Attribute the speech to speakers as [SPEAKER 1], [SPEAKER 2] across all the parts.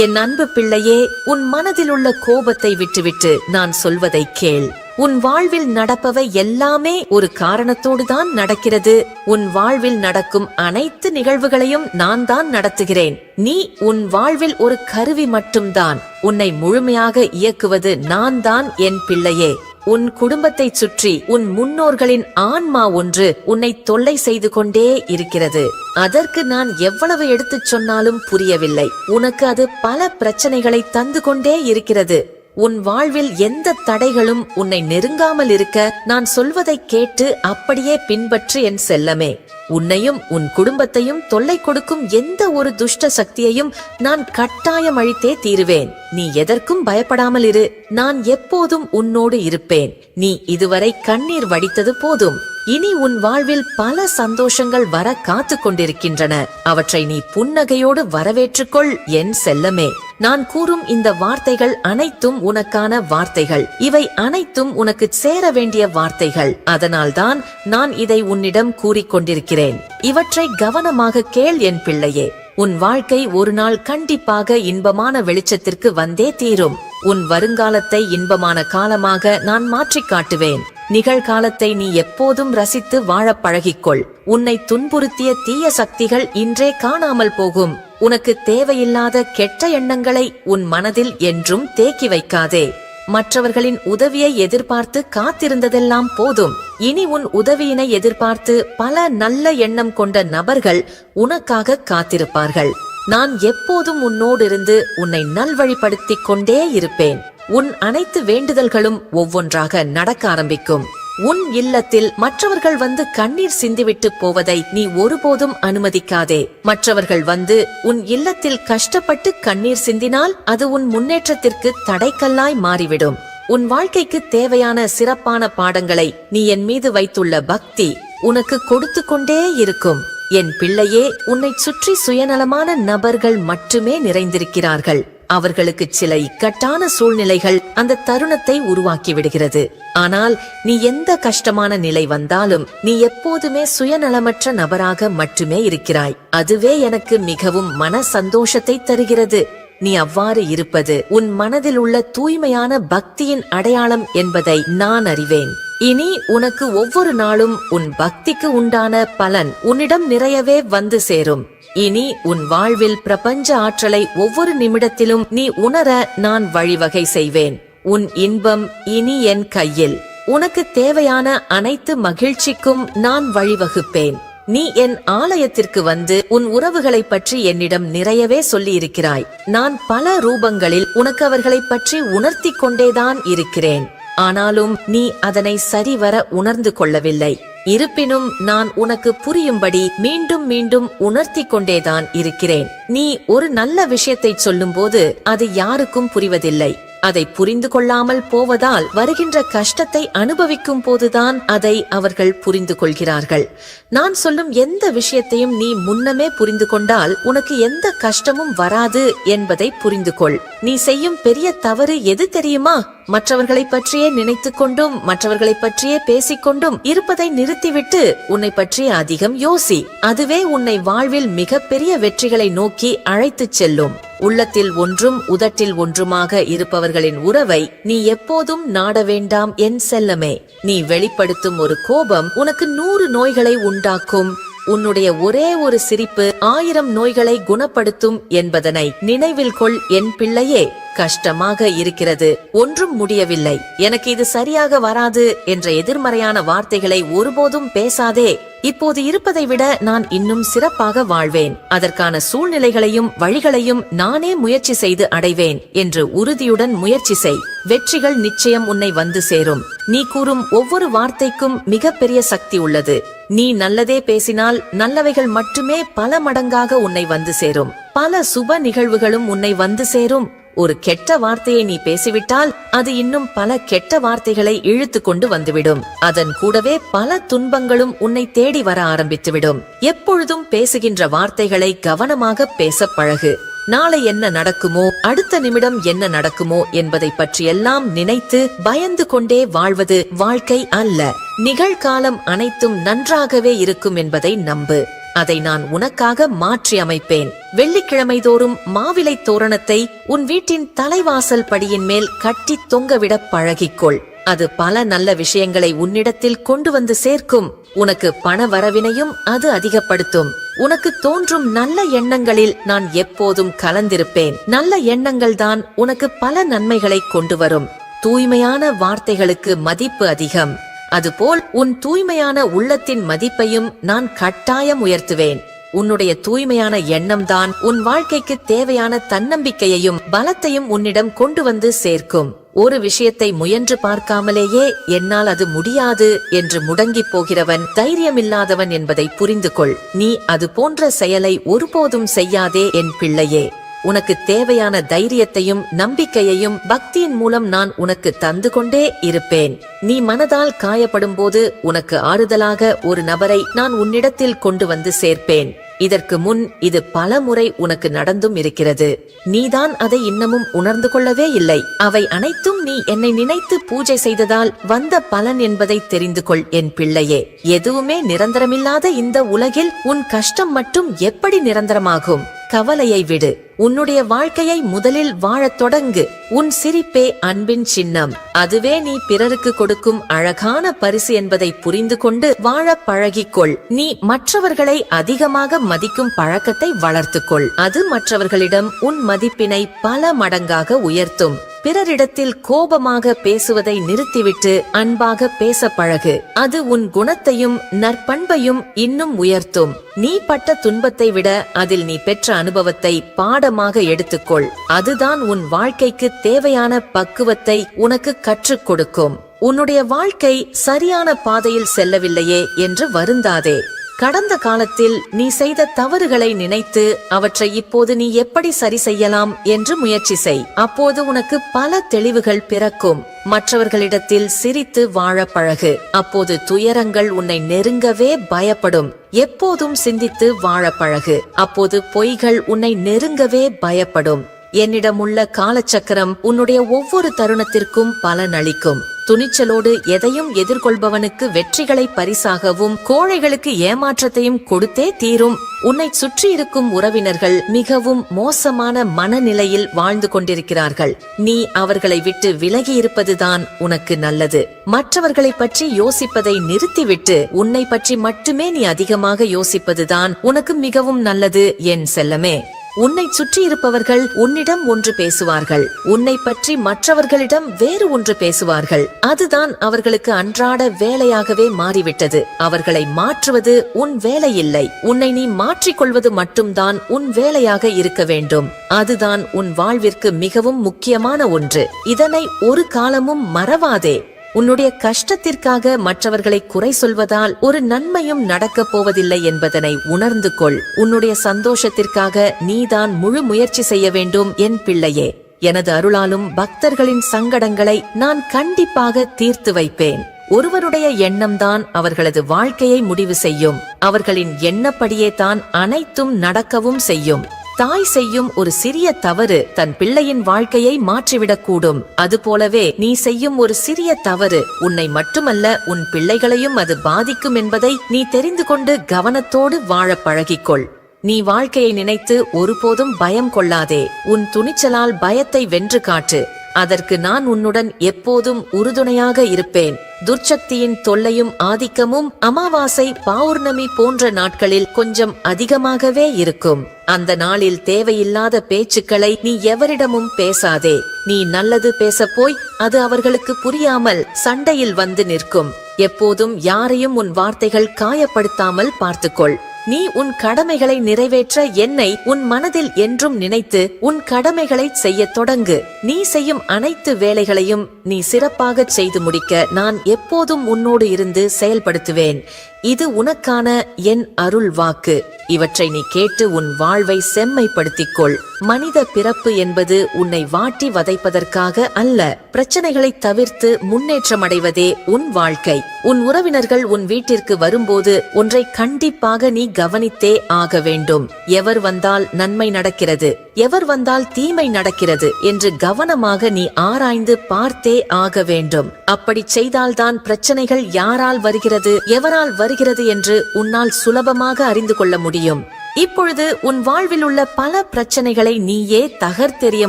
[SPEAKER 1] என் அன்பு பிள்ளையே உன் மனதிலுள்ள கோபத்தை விட்டுவிட்டு நான் சொல்வதை கேள். உன் வாழ்வில் நடப்பவை எல்லாமே ஒரு காரணத்தோடு தான் நடக்கிறது. உன் வாழ்வில் நடக்கும் அனைத்து நிகழ்வுகளையும் நான் தான் நடத்துகிறேன். நீ உன் வாழ்வில் ஒரு கருவி மட்டும்தான். உன்னை முழுமையாக இயக்குவது நான் தான் என் பிள்ளையே. உன் குடும்பத்தை சுற்றி உன் முன்னோர்களின் ஆன்மா ஒன்று உன்னை தொல்லை செய்து கொண்டே இருக்கிறது. அதற்கு நான் எவ்வளவு எடுத்துச் சொன்னாலும் புரியவில்லை. உனக்கு அது பல பிரச்சனைகளை தந்து கொண்டே இருக்கிறது. உன் வாழ்வில் எந்த தடைகளும் உன்னை நெருங்காமல் இருக்க நான் சொல்வதை கேட்டு அப்படியே பின்பற்று என் செல்லமே. உன்னையும் உன் குடும்பத்தையும் தொல்லை கொடுக்கும் எந்த ஒரு துஷ்ட சக்தியையும் நான் கட்டாயம் அழித்தே தீருவேன். நீ எதற்கும் பயப்படாமல் இரு. நான் எப்போதும் உன்னோடு இருப்பேன். நீ இதுவரை கண்ணீர் வடித்தது போதும். இனி உன் வாழ்வில் பல சந்தோஷங்கள் வர காத்து கொண்டிருக்கின்றன அவற்றை நீ புன்னகையோடு வரவேற்றுக்கொள் என் செல்லமே. நான் கூறும் இந்த வார்த்தைகள் அனைத்தும் உனக்கான வார்த்தைகள். இவை அனைத்தும் உனக்கு சேர வேண்டிய வார்த்தைகள். அதனால்தான் நான் இதை உன்னிடம் கூறிக்கொண்டிருக்கிறேன். இவற்றை கவனமாக கேள் என் பிள்ளையே. உன் வாழ்க்கை ஒரு நாள் கண்டிப்பாக இன்பமான வெளிச்சத்திற்கு வந்தே தீரும். உன் வருங்காலத்தை இன்பமான காலமாக நான் மாற்றிக் காட்டுவேன். நிகழ்காலத்தை நீ எப்போதும் ரசித்து வாழப் பழகிக்கொள். உன்னை துன்புறுத்திய தீய சக்திகள் இன்றே காணாமல் போகும். உனக்கு தேவையில்லாத கெட்ட எண்ணங்களை உன் மனதில் என்றும் தேக்கி வைக்காதே. மற்றவர்களின் உதவியை எதிர்பார்த்து காத்திருந்ததெல்லாம் போதும். இனி உன் உதவியினை எதிர்பார்த்து பல நல்ல எண்ணம் கொண்ட நபர்கள் உனக்காக காத்திருப்பார்கள். நான் எப்போதும் உன்னோடு இருந்து உன்னை நல்வழிப்படுத்திக் கொண்டே இருப்பேன். உன் அனைத்து வேண்டுதல்களும் ஒவ்வொன்றாக நடக்க ஆரம்பிக்கும். உன் இல்லத்தில் மற்றவர்கள் வந்து கண்ணீர் சிந்திவிட்டு போவதை நீ ஒருபோதும் அனுமதிக்காதே. மற்றவர்கள் வந்து உன் இல்லத்தில் கஷ்டப்பட்டு கண்ணீர் சிந்தினால் அது உன் முன்னேற்றத்திற்கு தடைக்கல்லாய் மாறிவிடும். உன் வாழ்க்கைக்கு தேவையான சிறப்பான பாடங்களை நீ என் மீது வைத்துள்ள பக்தி உனக்கு கொடுத்து கொண்டே இருக்கும். என் பிள்ளையே உன்னை சுற்றி சுயநலமான நபர்கள் மட்டுமே நிறைந்திருக்கிறார்கள். அவர்களுக்கு சில இக்கட்டான சூழ்நிலைகள் அந்த தருணத்தை உருவாக்கி விடுகிறது ஆனால் நீ எந்த கஷ்டமான நிலை வந்தாலும் நீ எப்போதுமே சுயநலமற்ற நபராக மட்டுமே இருக்கிறாய். அதுவே எனக்கு மிகவும் மன சந்தோஷத்தை தருகிறது. நீ அவ்வாறு இருப்பது உன் மனதில் உள்ள தூய்மையான பக்தியின் அடையாளம் என்பதை நான் அறிவேன். இனி உனக்கு ஒவ்வொரு நாளும் உன் பக்திக்கு உண்டான பலன் உன்னிடம் நிறையவே வந்து சேரும். இனி உன் வாழ்வில் பிரபஞ்ச ஆற்றலை ஒவ்வொரு நிமிடத்திலும் நீ உணர நான் வழிவகை செய்வேன். உன் இன்பம் இனி என் கையில். உனக்கு தேவையான அனைத்து மகிழ்ச்சிக்கும் நான் வழிவகுப்பேன். நீ என் ஆலயத்திற்கு வந்து உன் உறவுகளை பற்றி என்னிடம் நிறையவே சொல்லி இருக்கிறாய் நான் பல ரூபங்களில் உனக்கு அவர்களை பற்றி உணர்த்தி கொண்டேதான் இருக்கிறேன். ஆனாலும் நீ அதனை சரிவர உணர்ந்து கொள்ளவில்லை. இருப்பினும் நான் உனக்கு புரியும்படி மீண்டும் மீண்டும் உணர்த்தி கொண்டேதான் இருக்கிறேன். நீ ஒரு நல்ல விஷயத்தை சொல்லும்போது அது யாருக்கும் புரிவதில்லை. அதை புரிந்து கொள்ளாமல் போவதால் வருகின்ற கஷ்டத்தை அனுபவிக்கும் போதுதான் அதை அவர்கள் புரிந்து கொள்கிறார்கள். நான் சொல்லும் எந்த விஷயத்தையும் நீ முன்னமே புரிந்து கொண்டால் உனக்கு எந்த கஷ்டமும் வராது என்பதை புரிந்து கொள். நீ செய்யும் பெரிய தவறு எது தெரியுமா? மற்றவர்களை பற்றியே நினைத்துக் கொண்டும் மற்றவர்களை பற்றியே பேசிக்கொண்டும் இருப்பதை நிறுத்திவிட்டு உன்னை பற்றி அதிகம் யோசி. அதுவே உன்னை வாழ்வில் மிகப்பெரிய வெற்றிகளை நோக்கி அழைத்துச் செல்லும். உள்ளத்தில் ஒன்றும் உதட்டில் ஒன்றுமாக இருப்பவர்களின் உறவை நீ எப்போதும் நாட வேண்டாம் என் செல்லமே. நீ வெளிப்படுத்தும் ஒரு கோபம் உனக்கு நூறு நோய்களை உண்டாக்கும். உன்னுடைய ஒரே ஒரு சிரிப்பு ஆயிரம் நோய்களை குணப்படுத்தும் என்பதனை நினைவில் கொள் என் பிள்ளையே. கஷ்டமாக இருக்கிறது. ஒன்றும் முடியவில்லை. எனக்கு இது சரியாக வராது என்ற எதிர்மறையான வார்த்தைகளை ஒருபோதும் பேசாதே. இப்போது இருப்பதை விட நான் இன்னும் சிறப்பாக வாழ்வேன். அதற்கான சூழ்நிலைகளையும் வழிகளையும் நானே முயற்சி செய்து அடைவேன் என்று உறுதியுடன் முயற்சி செய். வெற்றிகள் நிச்சயம் உன்னை வந்து சேரும். நீ கூறும் ஒவ்வொரு வார்த்தைக்கும் மிகப்பெரிய சக்தி உள்ளது. நீ நல்லதே பேசினால் நல்லவைகள் மட்டுமே பல மடங்காக உன்னை வந்து சேரும். பல சுப நிகழ்வுகளும் உன்னை வந்து சேரும். ஒரு கெட்ட வார்த்தையை நீ பேசிவிட்டால் அது இன்னும் பல கெட்ட வார்த்தைகளை இழுத்து கொண்டு வந்துவிடும். அதன் கூடவே பல துன்பங்களும் உன்னை தேடி வர ஆரம்பித்துவிடும். எப்பொழுதும் பேசுகின்ற வார்த்தைகளை கவனமாக பேச பழகு. நாளை என்ன நடக்குமோ அடுத்த நிமிடம் என்ன நடக்குமோ என்பதை பற்றியெல்லாம் நினைத்து பயந்து கொண்டே வாழ்வது வாழ்க்கை அல்ல. நிகழ்காலம் அனைத்தும் நன்றாகவே இருக்கும் என்பதை நம்பு. அதை நான் உனக்காக மாற்றி அமைப்பேன். வெள்ளிக்கிழமை தோறும் மாவிலை தோரணத்தை உன் வீட்டின் தலைவாசல் படியின் மேல் கட்டி தொங்கவிட பழகிக்கொள். அது பல நல்ல விஷயங்களை உன்னிடத்தில் கொண்டு வந்து சேர்க்கும். உனக்கு பண வரவினையும் அது அதிகப்படுத்தும். உனக்கு தோன்றும் நல்ல எண்ணங்களில் நான் எப்போதும் கலந்திருப்பேன். நல்ல எண்ணங்கள் தான் உனக்கு பல நன்மைகளை கொண்டு வரும். தூய்மையான வார்த்தைகளுக்கு மதிப்பு அதிகம். அதுபோல் உன் தூய்மையான உள்ளத்தின் மதிப்பையும் நான் கட்டாயம் உயர்த்துவேன். உன்னுடைய தூய்மையான எண்ணம்தான் உன் வாழ்க்கைக்கு தேவையான தன்னம்பிக்கையையும் பலத்தையும் உன்னிடம் கொண்டு வந்து சேர்க்கும். ஒரு விஷயத்தை முயன்று பார்க்காமலேயே என்னால் அது முடியாது என்று முடங்கிப் போகிறவன் தைரியமில்லாதவன் என்பதை புரிந்து கொள் நீ அது போன்ற செயலை ஒருபோதும் செய்யாதே என் பிள்ளையே. உனக்கு தேவையான தைரியத்தையும் நம்பிக்கையையும் பக்தியின் மூலம் நான் உனக்கு தந்து கொண்டே இருப்பேன். நீ மனதால் காயப்படும் போது உனக்கு ஆறுதலாக ஒரு நபரை நான் உன்னிடத்தில் கொண்டு வந்து சேர்ப்பேன். இதற்கு முன் இது பல முறை உனக்கு நடந்தும் இருக்கிறது. நீதான் அதை இன்னமும் உணர்ந்து கொள்ளவே இல்லை. அவை அனைத்தும் நீ என்னை நினைத்து பூஜை செய்ததால் வந்த பலன் என்பதை தெரிந்து கொள் என் பிள்ளையே. எதுவுமே நிரந்தரமில்லாத இந்த உலகில் உன் கஷ்டம் மட்டும் எப்படி நிரந்தரமாகும்? கவலையை விடு. உன்னுடைய வாழ்க்கையை முதலில் வாழத் தொடங்கு. உன் சிரிப்பே அன்பின் சின்னம். அதுவே நீ பிறருக்கு கொடுக்கும் அழகான பரிசு என்பதை புரிந்து கொண்டு வாழ பழகிக்கொள். நீ மற்றவர்களை அதிகமாக மதிக்கும் பழக்கத்தை வளர்த்துக்கொள். அது மற்றவர்களிடம் உன் மதிப்பினை பல மடங்காக உயர்த்தும். பிறரிடத்தில் கோபமாக பேசுவதை நிறுத்திவிட்டு அன்பாக பேச பழகு. அது உன் குணத்தையும் நற்பண்பையும் இன்னும் உயர்த்தும். நீ பட்ட துன்பத்தை விட அதில் நீ பெற்ற அனுபவத்தை பாடமாக எடுத்துக்கொள். அதுதான் உன் வாழ்க்கைக்கு தேவையான பக்குவத்தை உனக்கு கற்றுக் கொடுக்கும். உன்னுடைய வாழ்க்கை சரியான பாதையில் செல்லவில்லையே என்று வருந்தாதே. கடந்த காலத்தில் நீ செய்த தவறுகளை நினைத்து அவற்றை இப்போது நீ எப்படி சரி செய்யலாம் என்று முயற்சி செய். அப்போது உனக்கு பல தெளிவுகள் பிறக்கும். மற்றவர்களிடத்தில் சிரித்து வாழ பழகு. அப்போது துயரங்கள் உன்னை நெருங்கவே பயப்படும். எப்போதும் சிந்தித்து வாழ பழகு. அப்போது பொய்கள் உன்னை நெருங்கவே பயப்படும். என்னிடமுள்ள காலச்சக்கரம் உன்னுடைய ஒவ்வொரு தருணத்திற்கும் பலனளிக்கும். துணிச்சலோடு எதையும் எதிர்கொள்பவனுக்கு வெற்றிகளை பரிசாகவும் கோழைகளுக்கு ஏமாற்றத்தையும் கொடுத்தே தீரும். உன்னை சுற்றி இருக்கும் உறவினர்கள் மிகவும் மோசமான மனநிலையில் வாழ்ந்து கொண்டிருக்கிறார்கள். நீ அவர்களை விட்டு விலகி இருப்பதுதான் உனக்கு நல்லது. மற்றவர்களை பற்றி யோசிப்பதை நிறுத்திவிட்டு உன்னை பற்றி மட்டுமே நீ அதிகமாக யோசிப்பதுதான் உனக்கு மிகவும் நல்லது என் செல்லமே. உன்னை சுற்றி இருப்பவர்கள் உன்னிடம் ஒன்று பேசுவார்கள். உன்னை பற்றி மற்றவர்களிடம் வேறு ஒன்று பேசுவார்கள். அதுதான் அவர்களுக்கு அன்றாட வேலையாகவே மாறிவிட்டது. அவர்களை மாற்றுவது உன் வேலை இல்லை உன்னை நீ மாற்றிக்கொள்வது மட்டும்தான் உன் வேலையாக இருக்க வேண்டும். அதுதான் உன் வாழ்விற்கு மிகவும் முக்கியமான ஒன்று. இதனை ஒரு காலமும் மறவாதே. உன்னுடைய கஷ்டத்திற்காக மற்றவர்களை குறை சொல்வதால் ஒரு நன்மையும் நடக்கப் போவதில்லை என்பதனை உணர்ந்து கொள். உன்னுடைய சந்தோஷத்திற்காக நீதான் முழு முயற்சி செய்ய வேண்டும் என் பிள்ளையே. எனது அருளாலும் பக்தர்களின் சங்கடங்களை நான் கண்டிப்பாக தீர்த்து வைப்பேன். ஒருவருடைய எண்ணம்தான் அவர்களது வாழ்க்கையை முடிவு செய்யும். அவர்களின் எண்ணப்படியே தான் அனைத்தும் நடக்கவும் செய்யும். தாய் செய்யும் ஒரு சிறிய தவறு தன் பிள்ளையின் வாழ்க்கையை மாற்றிவிடக்கூடும். அதுபோலவே நீ செய்யும் ஒரு சிறிய தவறு உன்னை மட்டுமல்ல உன் பிள்ளைகளையும் அது பாதிக்கும் என்பதை நீ தெரிந்து கொண்டு கவனத்தோடு வாழ பழகிக்கொள். நீ வாழ்க்கையை நினைத்து ஒருபோதும் பயம் கொள்ளாதே. உன் துணிச்சலால் பயத்தை வென்று காட்டு. அதற்கு நான் உன்னுடன் எப்போதும் உறுதுணையாக இருப்பேன். துர்ச்சக்தியின் தொல்லையும் ஆதிக்கமும் அமாவாசை பௌர்ணமி போன்ற நாட்களில் கொஞ்சம் அதிகமாகவே இருக்கும். அந்த நாளில் தேவையில்லாத பேச்சுக்களை நீ எவரிடமும் பேசாதே. நீ நல்லது பேசப்போய் அது அவர்களுக்கு புரியாமல் சண்டையில் வந்து நிற்கும். எப்போதும் யாரையும் உன் வார்த்தைகள் காயப்படுத்தாமல் பார்த்துக்கொள். நீ உன் கடமைகளை நிறைவேற்ற என்னை உன் மனதில் என்றும் நினைத்து உன் கடமைகளை செய்யத் தொடங்கு. நீ செய்யும் அனைத்து வேலைகளையும் நீ சிறப்பாக செய்து முடிக்க நான் எப்போதும் உன்னோடு இருந்து செயல்படுத்துவேன். இது உனக்கான என் அருள் வாக்கு. இவற்றை நீ கேட்டு உன் வாழ்வை செம்மைப்படுத்திக் கொள் மனித பிறப்பு என்பது உன்னை வாட்டி வதைப்பதற்காக அல்ல. பிரச்சனைகளை தவிர்த்து முன்னேற்றமடைவதே உன் வாழ்க்கை. உன் உறவினர்கள் உன் வீட்டிற்கு வரும்போது ஒன்றை கண்டிப்பாக நீ கவனித்தே ஆக வேண்டும். எவர் வந்தால் நன்மை நடக்கிறது. எவர் வந்தால் தீமை நடக்கிறது என்று கவனமாக நீ ஆராய்ந்து பார்த்தே ஆக வேண்டும். அப்படி செய்தால்தான் பிரச்சனைகள் யாரால் வருகிறது எவரால் வருகிறது என்று உன்னால் சுலபமாக அறிந்து கொள்ள முடியும். இப்பொழுது உன் வாழ்வில் உள்ள பல பிரச்சனைகளை நீயே தகர்த்தெறிய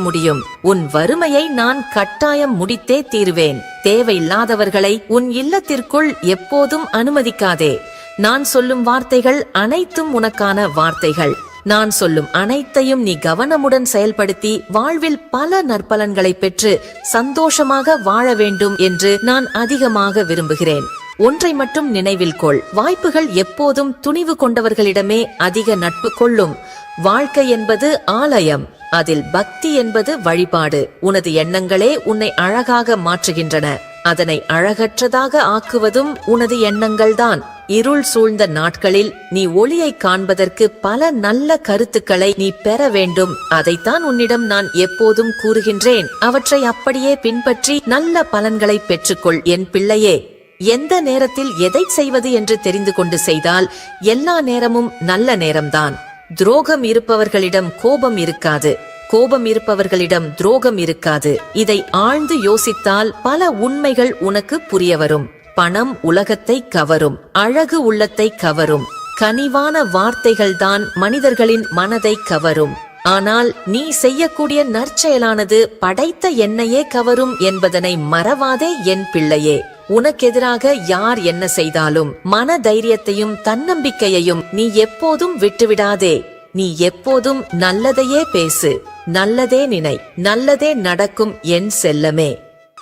[SPEAKER 1] முடியும். உன் வறுமையை நான் கட்டாயம் முடித்தே தீருவேன். தேவையில்லாதவர்களை உன் இல்லத்திற்குள் எப்போதும் அனுமதிக்காதே. நான் சொல்லும் வார்த்தைகள் அனைத்தும் உனக்கான வார்த்தைகள். நான் சொல்லும் அனைத்தையும் நீ கவனமுடன் செயல்படுத்தி வாழ்வில் பல நற்பலன்களை பெற்று சந்தோஷமாக வாழ வேண்டும் என்று நான் அதிகமாக விரும்புகிறேன். ஒன்றை மட்டும் நினைவில் கொள். வாய்ப்புகள் எப்போதும் துணிவு கொண்டவர்களிடமே அதிக நட்பு கொள்ளும். வாழ்க்கை என்பது ஆலயம். அதில் பக்தி என்பது வழிபாடு. உனது எண்ணங்களே உன்னை அழகாக மாற்றுகின்றன. அதனை அழகற்றதாக ஆக்குவதும் உனது எண்ணங்கள்தான். இருள் சூழ்ந்த நாட்களில் நீ ஒளியை காண்பதற்கு பல நல்ல கருத்துக்களை நீ பெற வேண்டும். அதைத்தான் உன்னிடம் நான் எப்போதும் கூறுகின்றேன். அவற்றை அப்படியே பின்பற்றி நல்ல பலன்களை பெற்றுக்கொள். என் பிள்ளையே எந்த நேரத்தில் எதை செய்வது என்று தெரிந்து கொண்டு செய்தால் எல்லா நேரமும் நல்ல நேரம்தான். துரோகம் இருப்பவர்களிடம் கோபம் இருக்காது. கோபம் இருப்பவர்களிடம் துரோகம் இருக்காது. இதை ஆழ்ந்து யோசித்தால் பல உண்மைகள் உனக்கு புரிய வரும். பணம் உலகத்தை கவரும் அழகு உள்ளத்தை கவரும் கனிவான வார்த்தைகள்தான் மனிதர்களின் மனதை கவரும். ஆனால் நீ செய்யக்கூடிய நற்செயலானது படைத்த என்னையே கவரும் என்பதனை மறவாதே என் பிள்ளையே. உனக்கெதிராக யார் என்ன செய்தாலும் மன தைரியத்தையும் தன்னம்பிக்கையையும் நீ எப்போதும் விட்டுவிடாதே. நீ எப்போதும் நல்லதையே பேசு நல்லதே நினை நல்லதே நடக்கும் என் செல்லமே.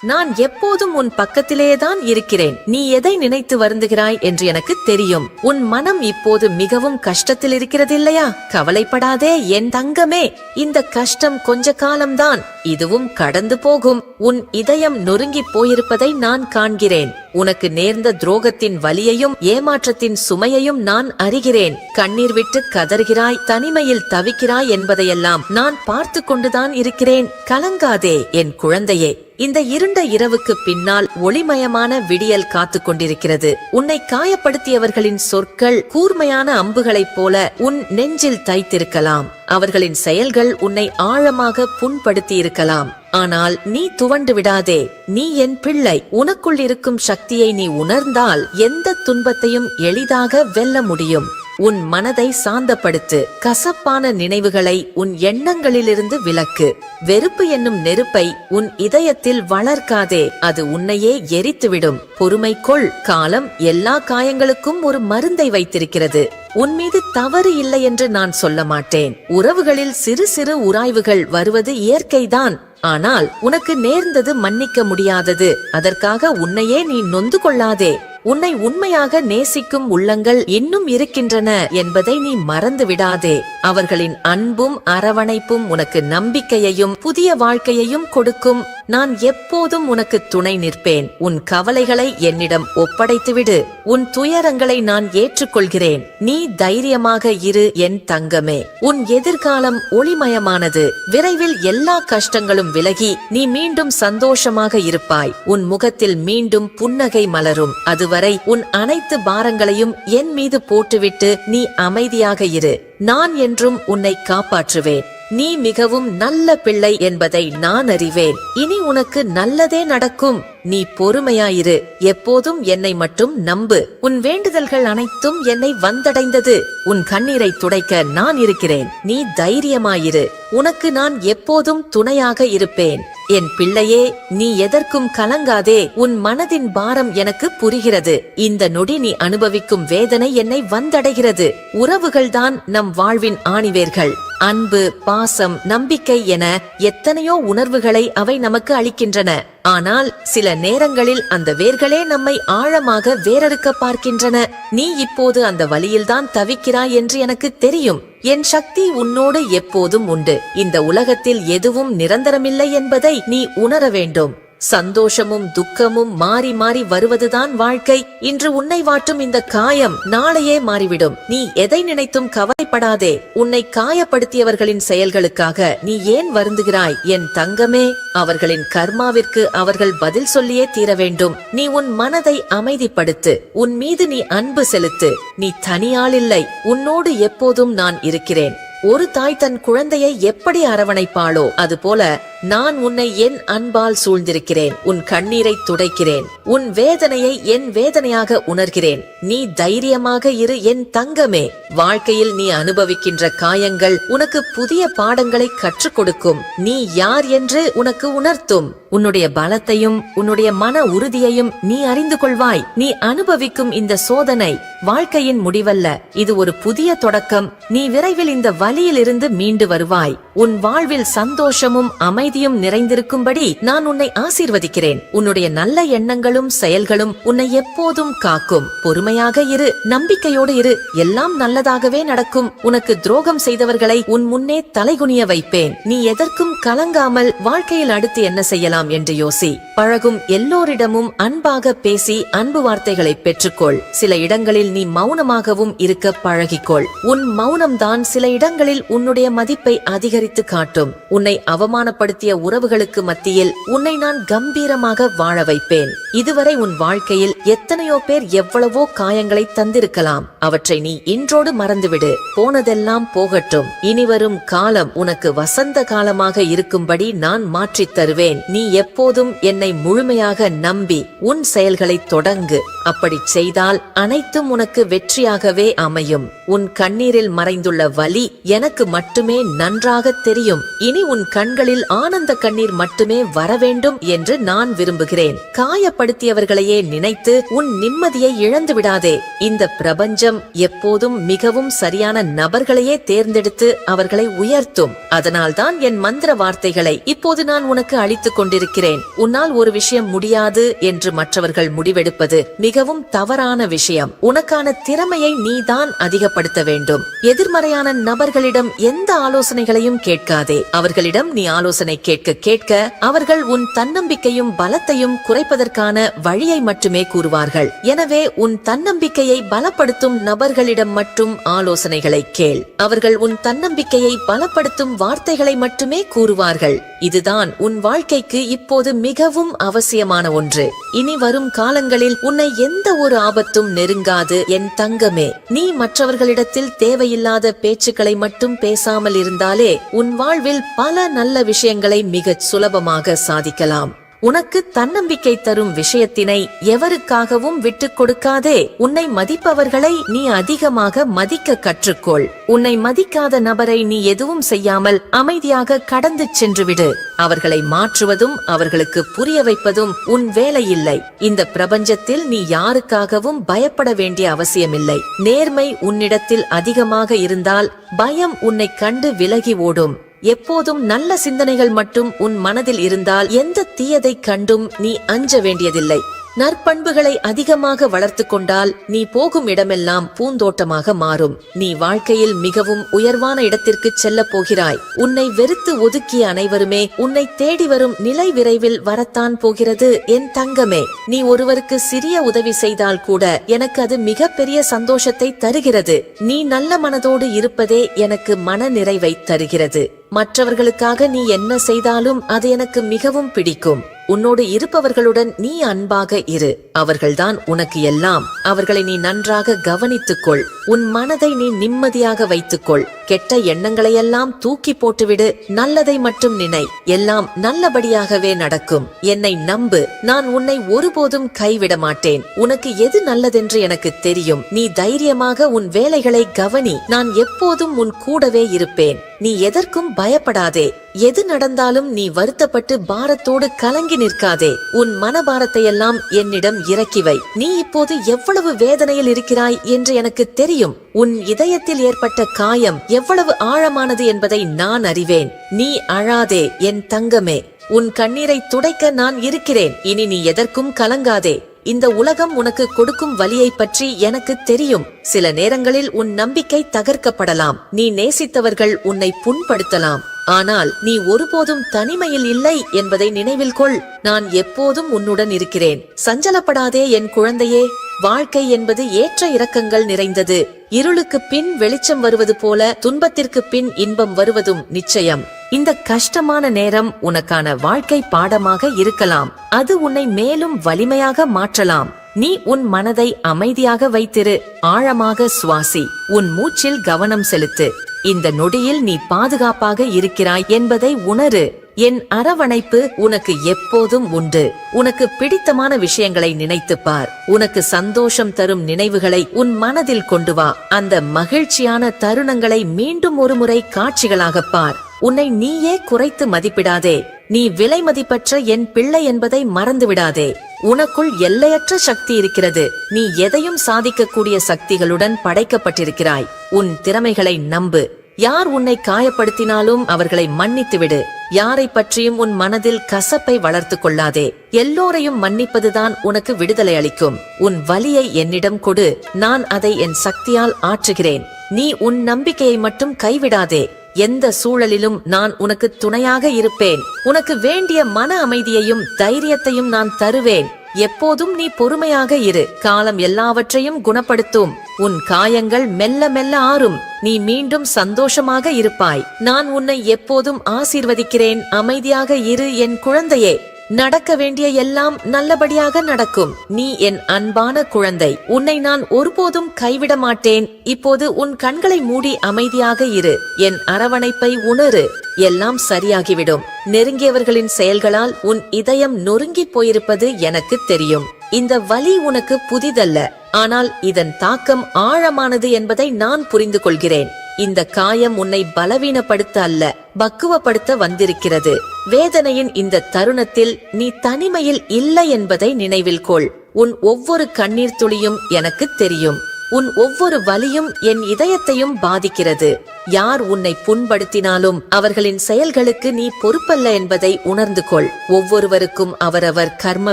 [SPEAKER 1] நான் எப்போதும் உன் பக்கத்திலேதான் இருக்கிறேன். நீ எதை நினைத்து வருந்துகிறாய் என்று எனக்கு தெரியும். உன் மனம் இப்போது மிகவும் கஷ்டத்தில் இருக்கிறது இல்லையா கவலைப்படாதே என் தங்கமே. இந்த கஷ்டம் கொஞ்ச காலம்தான். இதுவும் கடந்து போகும். உன் இதயம் நொறுங்கி போயிருப்பதை நான் காண்கிறேன். உனக்கு நேர்ந்த துரோகத்தின் வலியையும் ஏமாற்றத்தின் சுமையையும் நான் அறிகிறேன். கண்ணீர் விட்டு கதறுகிறாய் தனிமையில் தவிக்கிறாய் என்பதையெல்லாம் நான் பார்த்து கொண்டுதான் இருக்கிறேன். கலங்காதே என் குழந்தையே. இந்த இருண்ட இரவுக்கு பின்னால் ஒளிமயமான விடியல் காத்து கொண்டிருக்கிறது. உன்னை காயப்படுத்தியவர்களின் சொற்கள் கூர்மையான அம்புகளைப் போல உன் நெஞ்சில் தைத்திருக்கலாம். அவர்களின் செயல்கள் உன்னை ஆழமாக புண்படுத்தி இருக்கலாம் ஆனால் நீ துவண்டு விடாதே. நீ என் பிள்ளை. உனக்குள் இருக்கும் சக்தியை நீ உணர்ந்தால் எந்த துன்பத்தையும் எளிதாக வெல்ல முடியும். உன் மனதை சாந்தப்படுத்து. கசப்பான நினைவுகளை உன் எண்ணங்களிலிருந்து விலக்கு. வெறுப்பு என்னும் நெருப்பை உன் இதயத்தில் வளர்க்காதே. அது உன்னையே எரித்துவிடும். பொறுமை கொள். காலம் எல்லா காயங்களுக்கும் ஒரு மருந்தை வைத்திருக்கிறது. உன் மீது தவறு இல்லை என்று நான் சொல்ல மாட்டேன். உறவுகளில் சிறு சிறு உராய்வுகள் வருவது இயற்கைதான். ஆனால் உனக்கு நேர்ந்தது மன்னிக்க முடியாதது. அதற்காக உன்னையே நீ நொந்து கொள்ளாதே. உன்னை உண்மையாக நேசிக்கும் உள்ளங்கள் இன்னும் இருக்கின்றன என்பதை நீ மறந்து விடாதே அவர்களின் அன்பும் அரவணைப்பும் உனக்கு நம்பிக்கையையும் புதிய வாழ்க்கையையும் கொடுக்கும் நான் எப்போதும் உனக்கு துணை நிற்பேன். உன் கவலைகளை என்னிடம் ஒப்படைத்துவிடு. உன் துயரங்களை நான் ஏற்றுக்கொள்கிறேன். நீ தைரியமாக இரு என் தங்கமே. உன் எதிர்காலம் ஒளிமயமானது. விரைவில் எல்லா கஷ்டங்களும் விலகி நீ மீண்டும் சந்தோஷமாக இருப்பாய். உன் முகத்தில் மீண்டும் புன்னகை மலரும். அதுவரை உன் அனைத்து பாரங்களையும் என் மீது போட்டுவிட்டு நீ அமைதியாக இரு. நான் என்றும் உன்னை காப்பாற்றுவேன். நீ மிகவும் நல்ல பிள்ளை என்பதை நான் அறிவேன். இனி உனக்கு நல்லதே நடக்கும். நீ பொறுமையாயிரு. எப்போதும் என்னை மட்டும் நம்பு. உன் வேண்டுதல்கள் அனைத்தும் என்னை வந்தடைந்தது. உன் கண்ணீரை துடைக்க நான் இருக்கிறேன். நீ தைரியமாயிரு. உனக்கு நான் எப்போதும் துணையாக இருப்பேன். என் பிள்ளையே நீ எதற்கும் கலங்காதே. உன் மனதின் பாரம் எனக்கு புரிகிறது. இந்த நொடி நீ அனுபவிக்கும் வேதனை என்னை வந்தடைகிறது. உறவுகள்தான் நம் வாழ்வின் ஆணிவேர்கள். அன்பு பாசம் நம்பிக்கை என எத்தனையோ உணர்வுகளை அவை நமக்கு அளிக்கின்றன. ஆனால் சில நேரங்களில் அந்த வேர்களே நம்மை ஆழமாக வேரறுக்க பார்க்கின்றன. நீ இப்போது அந்த வழியில்தான் தவிக்கிறாய் என்று எனக்கு தெரியும். என் சக்தி உன்னோடு எப்போதும் உண்டு. இந்த உலகத்தில் எதுவும் நிரந்தரமில்லை என்பதை நீ உணர வேண்டும். சந்தோஷமும் துக்கமும் மாறி மாறி வருவதுதான் வாழ்க்கை. இன்று உன்னை வாட்டும் இந்த காயம் நாளையே மாறிவிடும். நீ எதை நினைத்தும் கவலைப்படாதே. உன்னை காயப்படுத்தியவர்களின் செயல்களுக்காக நீ ஏன் வருந்துகிறாய்? என் தங்கமே அவர்களின் கர்மாவிற்கு அவர்கள் பதில் சொல்லியே தீர வேண்டும். நீ உன் மனதை அமைதிப்படுத்து. உன் மீது நீ அன்பு செலுத்து. நீ தனியாளில்லை. உன்னோடு எப்போதும் நான் இருக்கிறேன். ஒரு தாய் தன் குழந்தையை எப்படி அரவணைப்பாளோ அதுபோல நான் உன்னை என் அன்பால் சூழ்ந்திருக்கிறேன். உன் கண்ணீரை துடைக்கிறேன். உன் வேதனையை என் வேதனையாக உணர்கிறேன். நீ தைரியமாக இரு என் தங்கமே. வாழ்க்கையில் நீ அனுபவிக்கின்ற காயங்கள் உனக்கு புதிய பாடங்களை கற்றுக் கொடுக்கும் நீ யார் என்று உனக்கு உணர்த்தும். உன்னுடைய பலத்தையும் உன்னுடைய மன உறுதியையும் நீ அறிந்து கொள்வாய். நீ அனுபவிக்கும் இந்த சோதனை வாழ்க்கையின் முடிவல்ல. இது ஒரு புதிய தொடக்கம். நீ விரைவில் இந்த வழியிலிருந்து இருந்து மீண்டு வருவாய். உன் வாழ்வில் சந்தோஷமும் அமைதியும் நிறைந்திருக்கும்படி நான் உன்னை ஆசீர்வதிக்கிறேன். உன்னுடைய நல்ல எண்ணங்களும் செயல்களும் உன்னை எப்போதும் காக்கும். பொறுமையாக இரு நம்பிக்கையோடு இரு. எல்லாம் நல்லதாகவே நடக்கும். உனக்கு துரோகம் செய்தவர்களை உன் முன்னே தலைகுனிய வைப்பேன். நீ எதற்கும் கலங்காமல் வாழ்க்கையில் அடுத்து என்ன செய்யலாம் என்று யோசி. பழகும் எல்லோரிடமும் அன்பாக பேசி அன்பு வார்த்தைகளை பெற்றுக்கொள். சில இடங்களில் நீ மௌனமாகவும் இருக்க பழகிக்கொள். உன் மௌனம்தான் சில இடங்களில் உன்னுடைய மதிப்பை சித்தரித்து காட்டும். உன்னை அவமானப்படுத்திய உறவுகளுக்கு மத்தியில் உன்னை நான் கம்பீரமாக வாழ வைப்பேன். இதுவரை உன் வாழ்க்கையில் எத்தனையோ பேர் எவ்வளவோ காயங்களை தந்திருக்கலாம். அவற்றை நீ இன்றோடு மறந்துவிடு. போனதெல்லாம் போகட்டும். இனிவரும் காலம் உனக்கு வசந்த காலமாக இருக்கும்படி நான் மாற்றித் தருவேன். நீ எப்போதும் என்னை முழுமையாக நம்பி உன் செயல்களை தொடங்கு. அப்படி செய்தால் அனைத்தும் உனக்கு வெற்றியாகவே அமையும். உன் கண்ணீரில் மறைந்துள்ள வலி எனக்கு மட்டுமே நன்றாக தெரியும். இனி உன் கண்களில் ஆனந்த கண்ணீர் மட்டுமே வர வேண்டும் என்று நான் விரும்புகிறேன். காயப்படுத்தியவர்களையே நினைத்து உன் நிம்மதியை இழந்து விடாதே. இந்த பிரபஞ்சம் எப்போதும் மிகவும் சரியான நபர்களையே தேர்ந்தெடுத்து அவர்களை உயர்த்தும். அதனால்தான் என் மந்திர வார்த்தைகளை இப்போது நான் உனக்கு அளித்துக் கொண்டிருக்கிறேன். உன்னால் ஒரு விஷயம் முடியாது என்று மற்றவர்கள் முடிவெடுப்பது மிகவும் தவறான விஷயம். உனக்கான திறமையை நீதான் அதிகப்படுத்த வேண்டும். எதிர்மறையான நபர்களிடம் எந்த ஆலோசனைகளையும் கேட்காதே. அவர்களிடம் நீ ஆலோசனை கேட்க கேட்க அவர்கள் உன் தன்னம்பிக்கையும் பலத்தையும் குறைப்பதற்கான வழியை மட்டுமே கூறுவார்கள். எனவே உன் தன்னம்பிக்கையை பலப்படுத்தும் நபர்களிடம் மட்டும் ஆலோசனைகளை கேள். அவர்கள் உன் தன்னம்பிக்கையை பலப்படுத்தும் வார்த்தைகளை மட்டுமே கூறுவார்கள். இதுதான் உன் வாழ்க்கைக்கு இப்போது மிகவும் அவசியமான ஒன்று. இனி வரும் காலங்களில் உன்னை எந்த ஒரு ஆபத்தும் நெருங்காது என் தங்கமே. நீ மற்றவர்களிடத்தில் தேவையில்லாத பேச்சுக்களை மட்டும் பேசாமல் இருந்தாலே உன் வாழ்வில் பல நல்ல விஷயங்களை மிகச் சுலபமாக சாதிக்கலாம். உனக்கு தன்னம்பிக்கை தரும் விஷயத்தினை எவருக்காகவும் விட்டுக் கொடுக்காதே. உன்னை மதிப்பவர்களை நீ அதிகமாக மதிக்க கற்றுக்கொள். உன்னை மதிக்காத நபரை நீ எதுவும் செய்யாமல் அமைதியாக கடந்து சென்றுவிடு. அவர்களை மாற்றுவதும் அவர்களுக்கு புரிய வைப்பதும் உன் வேலையில்லை. இந்த பிரபஞ்சத்தில் நீ யாருக்காகவும் பயப்பட வேண்டிய அவசியமில்லை. நேர்மை உன்னிடத்தில் அதிகமாக இருந்தால் பயம் உன்னை கண்டு விலகி ஓடும். எப்போதும் நல்ல சிந்தனைகள் மட்டும் உன் மனதில் இருந்தால் எந்த தீயதை கண்டும் நீ அஞ்ச வேண்டியதில்லை. நற்பண்புகளை அதிகமாக வளர்த்து கொண்டால் நீ போகும் இடமெல்லாம் பூந்தோட்டமாக மாறும். நீ வாழ்க்கையில் மிகவும் உயர்வான இடத்திற்கு செல்ல போகிறாய். உன்னை வெறுத்து ஒதுக்கிய அனைவருமே உன்னை தேடி வரும் நிலை விரைவில் வரத்தான் போகிறது. என் தங்கமே நீ ஒருவருக்கு சிறிய உதவி செய்தால் கூட எனக்கு அது மிகப்பெரிய சந்தோஷத்தை தருகிறது. நீ நல்ல மனதோடு இருப்பதே எனக்கு மன நிறைவை தருகிறது. மற்றவர்களுக்காக நீ என்ன செய்தாலும் அது எனக்கு மிகவும் பிடிக்கும். உன்னோடு இருப்பவர்களுடன் நீ அன்பாக இரு. அவர்கள்தான் உனக்கு எல்லாம். அவர்களை நீ நன்றாக கவனித்துக்கொள். உன் மனதை நீ நிம்மதியாக வைத்துக்கொள். கெட்ட எண்ணங்களையெல்லாம் தூக்கி போட்டுவிடு. நல்லதை மட்டும் நினை. எல்லாம் நல்லபடியாகவே நடக்கும். என்னை நம்பு. நான் உன்னை ஒருபோதும் கைவிட மாட்டேன். உனக்கு எது நல்லதென்று எனக்கு தெரியும். நீ தைரியமாக உன் வேலைகளை கவனி. நான் எப்போதும் உன் கூடவே இருப்பேன். நீ எதற்கும் பயப்படாதே. எது நடந்தாலும் நீ வருத்தப்பட்டு பாரத்தோடு கலங்கி நிற்காதே. உன் மனபாரத்தையெல்லாம் என்னிடம் இறக்கி வை. நீ இப்போது எவ்வளவு வேதனையில் இருக்கிறாய் என்று எனக்கு தெரியும். உன் இதயத்தில் ஏற்பட்ட காயம் எவ்வளவு ஆழமானது என்பதை நான் அறிவேன். நீ அழாதே என் தங்கமே. உன் கண்ணீரை துடைக்க நான் இருக்கிறேன். இனி நீ எதற்கும் கலங்காதே. இந்த உலகம் உனக்கு கொடுக்கும் வலியை பற்றி எனக்கு தெரியும். சில நேரங்களில் உன் நம்பிக்கை தகர்க்கப்படலாம். நீ நேசித்தவர்கள் உன்னை புண்படுத்தலாம். ஆனால் நீ ஒருபோதும் தனிமையில் இல்லை என்பதை நினைவில் கொள். நான் எப்போதும் உன்னுடன் இருக்கிறேன். சஞ்சலப்படாதே என் குழந்தையே. வாழ்க்கை என்பது ஏற்ற இறக்கங்கள் நிறைந்தது. இருளுக்கு பின் வெளிச்சம் வருவது போல துன்பத்திற்கு பின் இன்பம் வருவதும் நிச்சயம். இந்த கஷ்டமான நேரம் உனக்கான வாழ்க்கை பாடமாக இருக்கலாம். அது உன்னை மேலும் வலிமையாக மாற்றலாம். நீ உன் மனதை அமைதியாக வைத்திரு. ஆழமாக சுவாசி. உன் மூச்சில் கவனம் செலுத்து. இந்த நொடியில் நீ பாதுகாப்பாக இருக்கிறாய் என்பதை உணரு. என் அரவணைப்பு உனக்கு எப்போதும் உண்டு. உனக்கு பிடித்தமான விஷயங்களை நினைத்துப் பார். உனக்கு சந்தோஷம் தரும் நினைவுகளை உன் மனதில் கொண்டு வா. அந்த மகிழ்ச்சியான தருணங்களை மீண்டும் ஒருமுறை காட்சிகளாக பார். உன்னை நீயே குறைத்து மதிப்பிடாதே. நீ விலை மதிப்பற்ற என் பிள்ளை என்பதை மறந்து விடாதே உனக்குள் எல்லையற்ற சக்தி இருக்கிறது. நீ எதையும் சாதிக்கக்கூடிய சக்திகளுடன் படைக்கப்பட்டிருக்கிறாய். உன் திறமைகளை நம்பு. யார் உன்னை காயப்படுத்தினாலும் அவர்களை மன்னித்து விடு யாரை பற்றியும் உன் மனதில் கசப்பை வளர்த்துக் கொள்ளாதே. எல்லோரையும் மன்னிப்பதுதான் உனக்கு விடுதலை அளிக்கும். உன் வலியை என்னிடம் கொடு. நான் அதை என் சக்தியால் ஆற்றுகிறேன். நீ உன் நம்பிக்கையை மட்டும் கைவிடாதே. எந்த சூழலிலும் நான் உனக்கு துணையாக இருப்பேன். உனக்கு வேண்டிய மன அமைதியையும் தைரியத்தையும் நான் தருவேன். எப்போதும் நீ பொறுமையாக இரு. காலம் எல்லாவற்றையும் குணப்படுத்தும். உன் காயங்கள் மெல்ல மெல்ல ஆறும். நீ மீண்டும் சந்தோஷமாக இருப்பாய். நான் உன்னை எப்போதும் ஆசீர்வதிக்கிறேன். அமைதியாக இரு என் குழந்தையே. நடக்க வேண்டிய எல்லாம் நல்லபடியாக நடக்கும். நீ என் அன்பான குழந்தை. உன்னை நான் ஒருபோதும் கைவிட மாட்டேன். இப்போது உன் கண்களை மூடி அமைதியாக இரு. என் அரவணைப்பை உணரு. எல்லாம் சரியாகிவிடும். நெருங்கியவர்களின் செயல்களால் உன் இதயம் நொறுங்கி போயிருப்பது எனக்கு தெரியும். இந்த வலி உனக்கு புதிதல்ல. ஆனால் இதன் தாக்கம் ஆழமானது என்பதை நான் புரிந்து கொள்கிறேன் இந்த காயம் உன்னை பலவீனப்படுத்த அல்ல பக்குவப்படுத்த வந்திருக்கிறது. வேதனையின் இந்த தருணத்தில் நீ தனிமையில் இல்லை என்பதை நினைவில் கொள். உன் ஒவ்வொரு கண்ணீர் துளியும் எனக்கு தெரியும். உன் ஒவ்வொரு வலியும் என் இதயத்தையும் பாதிக்கிறது. யார் உன்னை புண்படுத்தினாலும் அவர்களின் செயல்களுக்கு நீ பொறுப்பல்ல என்பதை உணர்ந்து கொள். ஒவ்வொருவருக்கும் அவரவர் கர்ம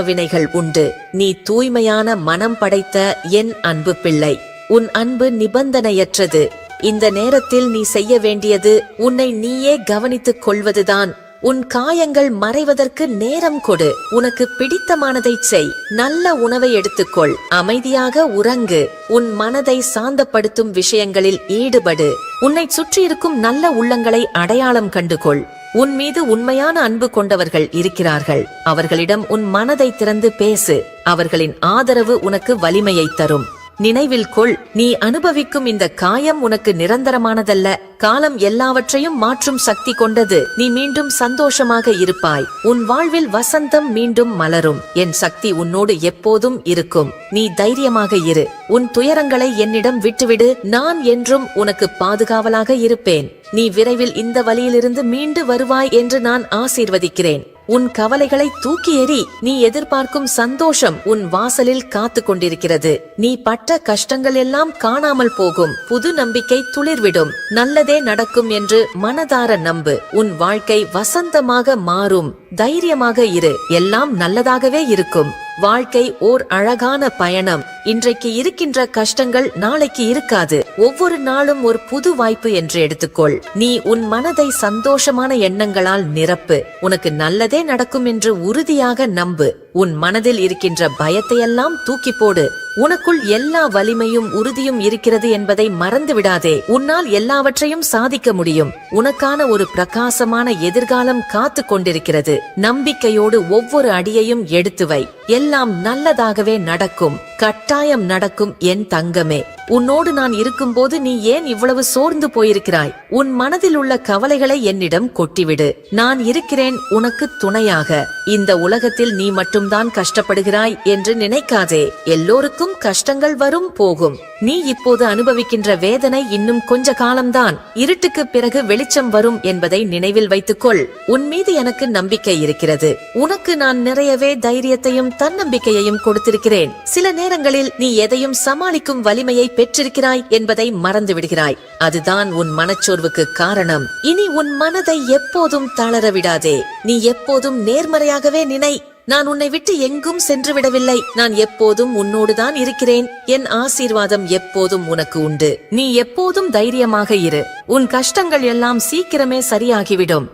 [SPEAKER 1] வினைகள் உண்டு. நீ தூய்மையான மனம் படைத்த என் அன்பு பிள்ளை. உன் அன்பு நிபந்தனையற்றது. இந்த நேரத்தில் நீ செய்ய வேண்டியது உன்னை நீயே கவனித்துக் கொள்வதுதான். உன் காயங்கள் மறைவதற்கு நேரம் கொடு. உனக்கு பிடித்தமானதை செய். நல்ல உணவை எடுத்துக்கொள். அமைதியாக உறங்கு. உன் மனதை சாந்தப்படுத்தும் விஷயங்களில் ஈடுபடு. உன்னை சுற்றியிருக்கும் நல்ல உள்ளங்களை அடையாளம் கண்டுகொள். உன் மீது உண்மையான அன்பு கொண்டவர்கள் இருக்கிறார்கள். அவர்களிடம் உன் மனதை திறந்து பேசு. அவர்களின் ஆதரவு உனக்கு வலிமையை தரும். நினைவில் கொள் நீ அனுபவிக்கும் இந்த காயம் உனக்கு நிரந்தரமானதல்ல. காலம் எல்லாவற்றையும் மாற்றும் சக்தி கொண்டது. நீ மீண்டும் சந்தோஷமாக இருப்பாய். உன் வாழ்வில் வசந்தம் மீண்டும் மலரும். என் சக்தி உன்னோடு எப்போதும் இருக்கும். நீ தைரியமாக இரு. உன் துயரங்களை என்னிடம் விட்டுவிடு. நான் என்றும் உனக்கு பாதுகாவலாக இருப்பேன். நீ விரைவில் இந்த வழியிலிருந்து மீண்டு வருவாய் என்று நான் ஆசீர்வதிக்கிறேன். உன் கவலைகளை தூக்கி எறி நீ எதிர்பார்க்கும் சந்தோஷம் உன் வாசலில் காத்து கொண்டிருக்கிறது. நீ பட்ட கஷ்டங்கள் எல்லாம் காணாமல் போகும். புது நம்பிக்கை துளிர்விடும். நல்லதே நடக்கும் என்று மனதார நம்பு. உன் வாழ்க்கை வசந்தமாக மாறும். தைரியமாக இரு. எல்லாம் நல்லதாகவே இருக்கும். வாழ்க்கை ஓர் அழகான பயணம். இன்றைக்கு இருக்கின்ற கஷ்டங்கள் நாளைக்கு இருக்காது. ஒவ்வொரு நாளும் ஒரு புது வாய்ப்பு என்று எடுத்துக்கொள். நீ உன் மனதை சந்தோஷமான எண்ணங்களால் நிரப்பு. உனக்கு நல்லதே நடக்கும் என்று உறுதியாக நம்பு. உன் மனதில் இருக்கின்ற பயத்தையெல்லாம் தூக்கி போடு. உனக்குள் எல்லா வலிமையும் உறுதியும் இருக்கிறது என்பதை மறந்து விடாதே. உன்னால் எல்லாவற்றையும் சாதிக்க முடியும். உனக்கான ஒரு பிரகாசமான எதிர்காலம் காத்து கொண்டிருக்கிறது. நம்பிக்கையோடு ஒவ்வொரு அடியையும் எடுத்து வை. எல்லாம் நல்லதாகவே நடக்கும். கட்டாயம் நடக்கும் என் தங்கமே. உன்னோடு நான் இருக்கும்போது நீ ஏன் இவ்வளவு சோர்ந்து போயிருக்கிறாய்? உன் மனதில் உள்ள கவலைகளை என்னிடம் கொட்டிவிடு. நான் இருக்கிறேன் உனக்கு துணையாக. இந்த உலகத்தில் நீ மட்டும்தான் கஷ்டப்படுகிறாய் என்று நினைக்காதே. எல்லோருக்கும் கஷ்டங்கள் வரும் போகும். நீ இப்போது அனுபவிக்கின்ற வேதனை இன்னும் கொஞ்ச காலம்தான். இருட்டுக்கு பிறகு வெளிச்சம் வரும் என்பதை நினைவில் வைத்துக்கொள். உன் மீது எனக்கு நம்பிக்கை இருக்கிறது. உனக்கு நான் நிறையவே தைரியத்தையும் தன்னம்பிக்கையையும் கொடுத்திருக்கிறேன். சில நேரங்களில் நீ எதையும் சமாளிக்கும் வலிமையை பெற்றிருக்கிறாய் என்பதை மறந்து விடுகிறாய் அதுதான் உன் மனச்சோர்வுக்கு காரணம். இனி உன் மனதை எப்போதும் தளர விடாதே. நீ எப்போதும் நேர்மறையாகவே நினை. நான் உன்னை விட்டு எங்கும் சென்று விடவில்லை நான் எப்போதும் உன்னோடுதான் இருக்கிறேன். என் ஆசீர்வாதம் எப்போதும் உனக்கு உண்டு. நீ எப்போதும் தைரியமாக இரு. உன் கஷ்டங்கள் எல்லாம் சீக்கிரமே சரியாகிவிடும்.